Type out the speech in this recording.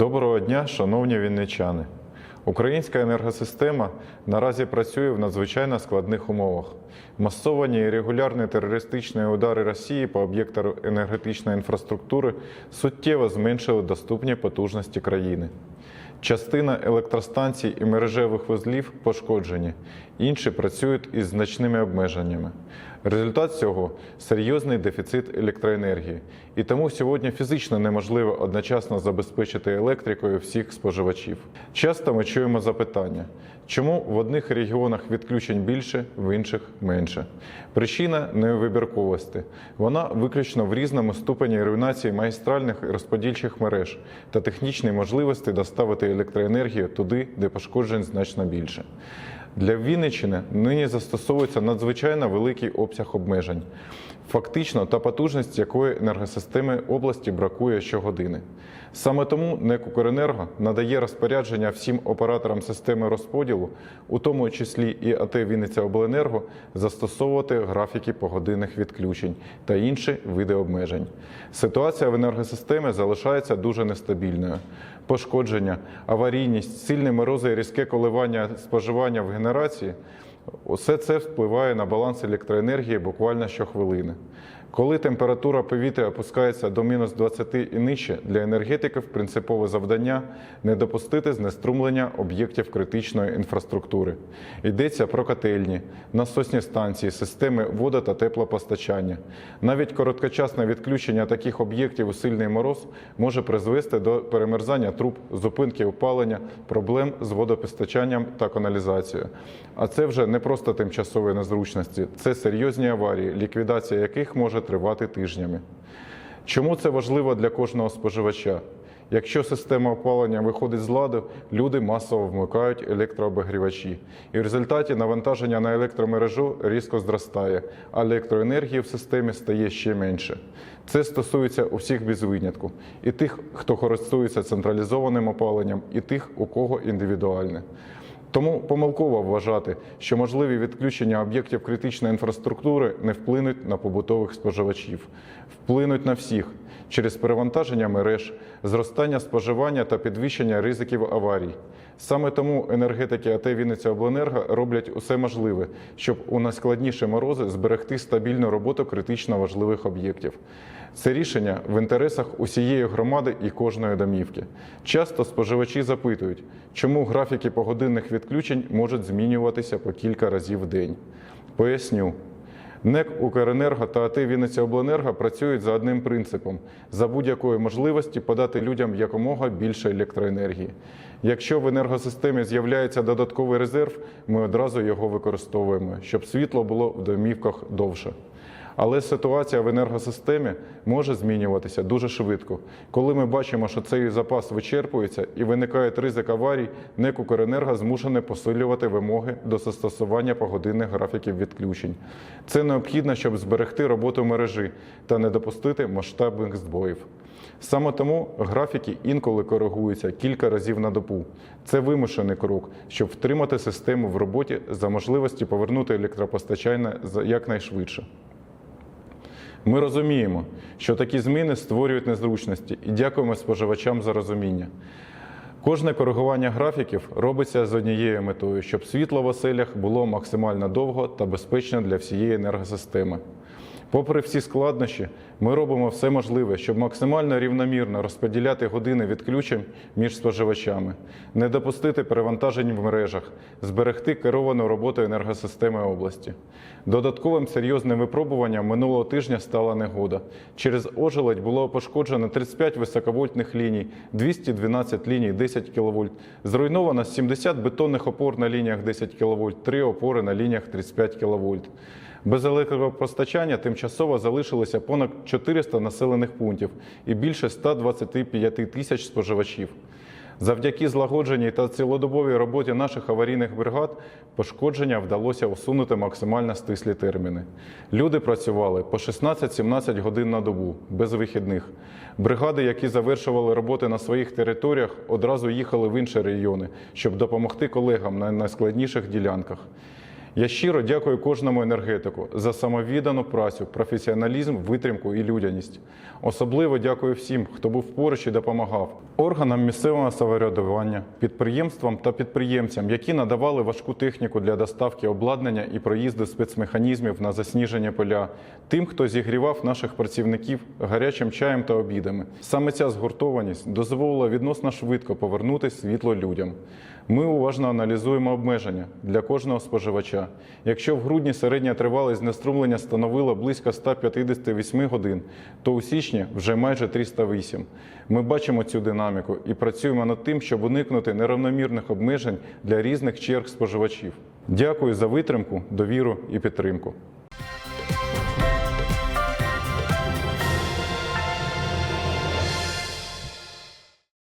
Доброго дня, шановні вінничани. Українська енергосистема наразі працює в надзвичайно складних умовах. Масовані і регулярні терористичні удари Росії по об'єктам енергетичної інфраструктури суттєво зменшили доступні потужності країни. Частина електростанцій і мережевих вузлів пошкоджені, інші працюють із значними обмеженнями. Результат цього серйозний дефіцит електроенергії, і тому сьогодні фізично неможливо одночасно забезпечити електрикою всіх споживачів. Часто ми чуємо запитання, чому в одних регіонах відключень більше, в інших менше. Причина не у вибірковості. Вона виключно в різному ступені руйнації магістральних розподільчих мереж та технічній можливості доставити електроенергію туди, де пошкоджень значно більше. Для Вінниччини нині застосовується надзвичайно великий обсяг обмежень, фактично та потужність якої енергосистеми області бракує щогодини. Саме тому НЕК «Укренерго» надає розпорядження всім операторам системи розподілу, у тому числі і АТ Вінниця Обленерго, застосовувати графіки погодинних відключень та інші види обмежень. Ситуація в енергосистемі залишається дуже нестабільною. Пошкодження, аварійність, сильні морози і різке коливання споживання в генерації усе це впливає на баланс електроенергії буквально щохвилини. Коли температура повітря опускається до мінус 20 і нижче, для енергетиків принципове завдання не допустити знеструмлення об'єктів критичної інфраструктури. Йдеться про котельні, насосні станції, системи водо- та теплопостачання. Навіть короткочасне відключення таких об'єктів у сильний мороз може призвести до перемерзання труб, зупинки опалення, проблем з водопостачанням та каналізацією. А це вже не просто тимчасові незручності, це серйозні аварії, ліквідація яких може тривати тижнями. Чому це важливо для кожного споживача? Якщо система опалення виходить з ладу, люди масово вмикають електрообігрівачі, і в результаті навантаження на електромережу різко зростає, а електроенергії в системі стає ще менше. Це стосується усіх без винятку, і тих, хто користується централізованим опаленням, і тих, у кого індивідуальне. Тому помилково вважати, що можливі відключення об'єктів критичної інфраструктури не вплинуть на побутових споживачів, вплинуть на всіх через перевантаження мереж, зростання споживання та підвищення ризиків аварій. Саме тому енергетики АТ Вінниця Обленерго роблять усе можливе, щоб у найскладніші морози зберегти стабільну роботу критично важливих об'єктів. Це рішення в інтересах усієї громади і кожної домівки. Часто споживачі запитують, чому графіки погодинних відключень можуть змінюватися по кілька разів в день. Поясню. НЕК «Укренерго» та АТ «Вінниця Обленерго» працюють за одним принципом – за будь-якої можливості подати людям якомога більше електроенергії. Якщо в енергосистемі з'являється додатковий резерв, ми одразу його використовуємо, щоб світло було в домівках довше. Але ситуація в енергосистемі може змінюватися дуже швидко. Коли ми бачимо, що цей запас вичерпується і виникає ризик аварій, НЕК «Укренерго» змушений посилювати вимоги до застосування погодинних графіків відключень. Це необхідно, щоб зберегти роботу мережі та не допустити масштабних збоїв. Саме тому графіки інколи коригуються кілька разів на добу. Це вимушений крок, щоб втримати систему в роботі за можливості повернути електропостачання якнайшвидше. Ми розуміємо, що такі зміни створюють незручності і дякуємо споживачам за розуміння. Кожне коригування графіків робиться з однією метою, щоб світло в оселях було максимально довго та безпечно для всієї енергосистеми. Попри всі складнощі, ми робимо все можливе, щоб максимально рівномірно розподіляти години відключень між споживачами, не допустити перевантажень в мережах, зберегти керовану роботу енергосистеми області. Додатковим серйозним випробуванням минулого тижня стала негода. Через ожеледь було пошкоджено 35 високовольтних ліній, 212 ліній 10 кВт, зруйновано 70 бетонних опор на лініях 10 кВт, 3 опори на лініях 35 кВт. Без електропостачання тимчасово залишилося понад 400 населених пунктів і більше 125 тисяч споживачів. Завдяки злагодженій та цілодобовій роботі наших аварійних бригад пошкодження вдалося усунути максимально стислі терміни. Люди працювали по 16-17 годин на добу, без вихідних. Бригади, які завершували роботи на своїх територіях, одразу їхали в інші регіони, щоб допомогти колегам на найскладніших ділянках. Я щиро дякую кожному енергетику за самовіддану працю, професіоналізм, витримку і людяність. Особливо дякую всім, хто був поруч і допомагав органам місцевого самоврядування, підприємствам та підприємцям, які надавали важку техніку для доставки обладнання і проїзду спецмеханізмів на засніження поля, тим, хто зігрівав наших працівників гарячим чаєм та обідами. Саме ця згуртованість дозволила відносно швидко повернути світло людям. Ми уважно аналізуємо обмеження для кожного споживача. Якщо в грудні середня тривалість знеструмлення становила близько 158 годин, то у січні вже майже 308. Ми бачимо цю динаміку і працюємо над тим, щоб уникнути неравномірних обмежень для різних черг споживачів. Дякую за витримку, довіру і підтримку.